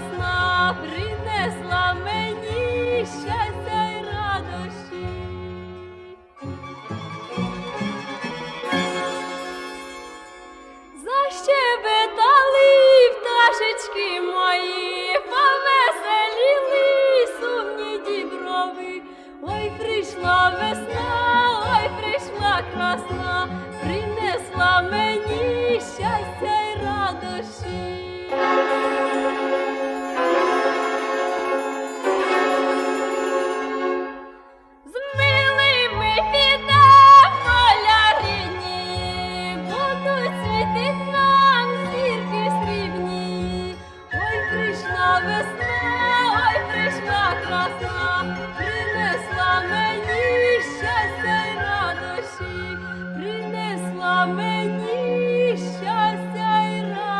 ясна принесла мені щастя й радощі. Защебетали пташечки мої, повеселіли сумні діброви, ой прийшла весна, ой прийшла красна, принесла мені щастя й радощі. летить зірки срібні, ой прийшла весна, ой прийшла красна, принесла мені щастя радощі, принесла мені.